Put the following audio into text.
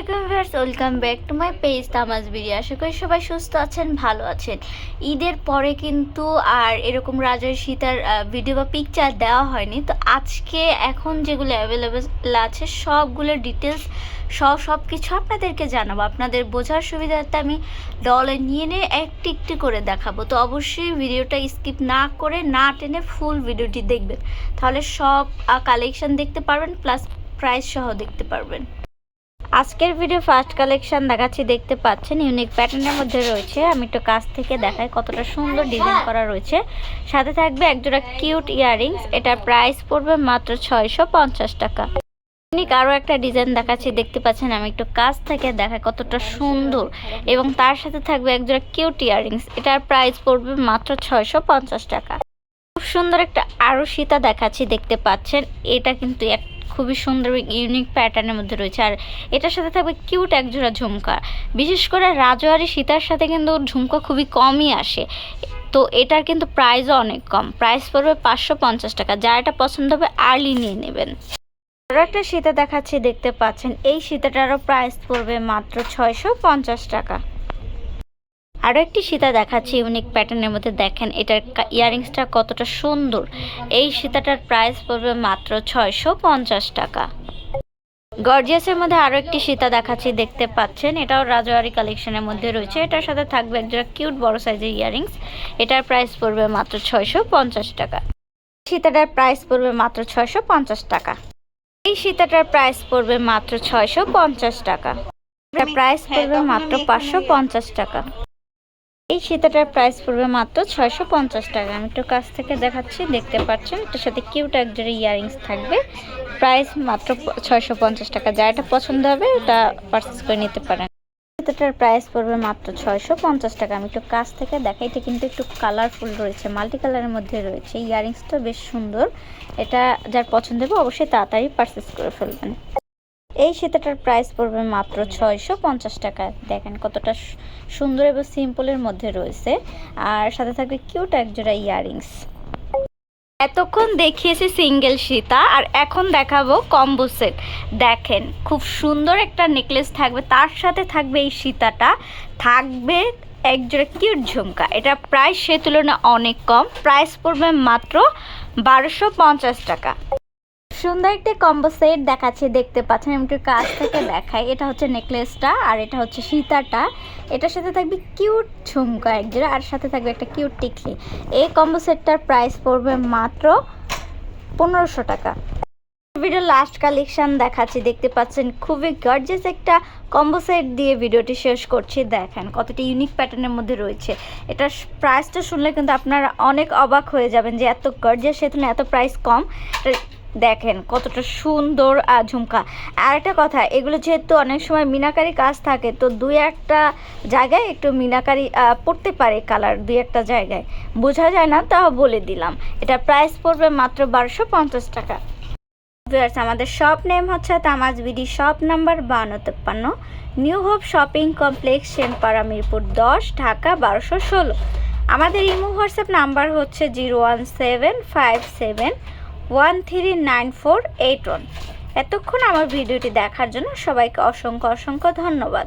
আলাইকুম viewers, welcome back to my page তামাজ বিড়ি। আশা করি সবাই সুস্থ আছেন, ভালো আছেন। ঈদের পরে কিন্তু আর এরকম রাজার সীতার ভিডিও বা পিকচার দেওয়া হয়নি। তো আজকে এখন যেগুলো অ্যাভেলেবেল আছে সবগুলোর ডিটেলস সব সব কিছু আপনাদেরকে জানাব। আপনাদের বোঝার সুবিধার্থে আমি ডলে নিয়ে নিয়ে একটি একটি করে দেখাবো। তো অবশ্যই ভিডিওটা স্কিপ না করে, না টেনে ফুল ভিডিওটি দেখবেন। তাহলে সব কালেকশন দেখতে পারবেন প্লাস প্রাইস সহ দেখতে পারবেন। আজকের ভিডিও ফার্স্ট কালেকশন দেখাচ্ছি, দেখতে পাচ্ছেন ইউনিক প্যাটার্নের মধ্যে রয়েছে। আমি একটু কাছ থেকে দেখাই কতটা সুন্দর ডিজাইন করা রয়েছে। সাথে থাকবে একজোড়া কিউট ইয়াররিংস এটার প্রাইস পড়বে মাত্র ছয়শো পঞ্চাশ টাকা। ইউনিক আরও একটা ডিজাইন দেখাচ্ছি, দেখতে পাচ্ছেন, আমি একটু কাছ থেকে দেখাই কতটা সুন্দর। এবং তার সাথে থাকবে একজোড়া কিউট ইয়াররিংস এটার প্রাইস পড়বে মাত্র ছয়শো পঞ্চাশ টাকা। খুব সুন্দর একটা আরও সীতা দেখাচ্ছি, দেখতে পাচ্ছেন, এটা কিন্তু এক খুবই সুন্দর ইউনিক প্যাটার্নের মধ্যে রয়েছে। আর এটার সাথে থাকবে কিউট একজোড়া ঝুমকা। বিশেষ করে রাজওয়ারি সীতার সাথে কিন্তু ঝুমকা খুবই কমই আসে। তো এটার কিন্তু প্রাইসও অনেক কম। প্রাইস পড়বে পাঁচশো পঞ্চাশ টাকা। যার এটা পছন্দ হবে আর্লি নিয়ে নেবেন। আরও একটা সীতা দেখাচ্ছি, দেখতে পাচ্ছেন। এই সীতাটারও প্রাইস পড়বে মাত্র ছয়শো পঞ্চাশ টাকা। আরও একটি সীতা দেখাচ্ছি ইউনিক প্যাটার্নের মধ্যে দেখেন, এটার ইয়ারিংসটা কতটা সুন্দর। এই সীতাটার প্রাইস পড়বে মাত্র ছয়শো পঞ্চাশ টাকা। গর্জিয়াসের মধ্যে আরও একটি সীতা দেখাচ্ছি, দেখতে পাচ্ছেন, এটাও রাজওয়ারি কালেকশনের মধ্যে রয়েছে, এটার সাথে থাকবে একজোড়া কিউট বড় সাইজের ইয়ারিংস এটার প্রাইস পড়বে মাত্র ছয়শো পঞ্চাশ টাকা। সীতাটার প্রাইস পড়বে মাত্র ছয়শো পঞ্চাশ টাকা। এই সীতাটার প্রাইস পড়বে মাত্র ছয়শো পঞ্চাশ টাকা। প্রাইস পড়বে মাত্র পাঁচশো পঞ্চাশ টাকা। এই সীতাটার প্রাইস পড়বে মাত্র ছয়শো পঞ্চাশ টাকা। আমি একটু কাছ থেকে দেখাচ্ছি, দেখতে পাচ্ছেন, এটার সাথে কিউট একজোড়া ইয়ারিংস থাকবে। প্রাইস মাত্র ছয়শো পঞ্চাশ টাকা। যা এটা পছন্দ হবে, ওটা পারচেস করে নিতে পারেন। সীতাটার প্রাইস পড়বে মাত্র ছয়শো পঞ্চাশ টাকা। আমি একটু কাছ থেকে দেখাই, এটা কিন্তু একটু কালারফুল রয়েছে মাল্টি কালারের মধ্যে রয়েছে। ইয়ারিংসটা বেশ সুন্দর। এটা যার পছন্দ হবে, অবশ্যই তাড়াতাড়ি পারচেস করে ফেলবেন। এই সীতাটার প্রাইস পড়বে মাত্র ছয়শো পঞ্চাশ টাকা। দেখেন কতটা সুন্দর এবং সিম্পলের মধ্যে রয়েছে। আর সাথে থাকবে কিউট একজোড়া ইয়াররিংস এতক্ষণ দেখিয়েছি সিঙ্গেল সীতা, আর এখন দেখাবো কম্বো সেট দেখেন, খুব সুন্দর একটা নেকলেস থাকবে। তার সাথে থাকবে এই সীতাটা। থাকবে একজোড়া কিউট ঝুমকা। এটা প্রাইস সে তুলনায় অনেক কম। প্রাইস পড়বে মাত্র বারোশো পঞ্চাশ টাকা। সুন্দর একটি কম্বো সেট দেখাচ্ছে, দেখতে পাচ্ছেন, আমি একটু কাছ থেকে দেখাই। এটা হচ্ছে নেকলেসটা আর এটা হচ্ছে সীতাটা। এটার সাথে থাকবে কিউট ঝুমকা একজোড়া আর সাথে থাকবে একটা কিউট টিকলি। এই কম্বো সেটটার প্রাইস পড়বে মাত্র পনেরোশো টাকা। ভিডিও লাস্ট কালেকশন দেখাচ্ছি, দেখতে পাচ্ছেন, খুবই গর্জিয়াস একটা কম্বো সেট দিয়ে ভিডিওটি শেষ করছি। দেখেন কতটা ইউনিক প্যাটার্নের মধ্যে রয়েছে। এটার প্রাইসটা শুনলে কিন্তু আপনারা অনেক অবাক হয়ে যাবেন যে এত গর্জিয়াস সেতু এত প্রাইস কম। দেখেন কতটা সুন্দর ঝুমকা। আর একটা কথা, এগুলো যেহেতু অনেক সময় মিনাকারি কাজ থাকে, তো দুই একটা জায়গায় একটু মিনাকারি পড়তে পারে কালার দুই একটা জায়গায়। বোঝা যায় না, তাও বলে দিলাম। এটা প্রাইস পড়বে মাত্র বারোশো পঞ্চাশ টাকা। আমাদের শপ নেম হচ্ছে তামাজ বিডি শপ নাম্বার বান্ন তেপ্পান্ন new hope shopping complex Senpara Mirpur দশ, ঢাকা বারোশো ষোলো। আমাদের ইমো হোয়াটসঅ্যাপ নাম্বার হচ্ছে zero one seven five seven one three nine four eight one এতক্ষণ আমার ভিডিওটি দেখার জন্য সবাইকে অসংখ্য অসংখ্য ধন্যবাদ।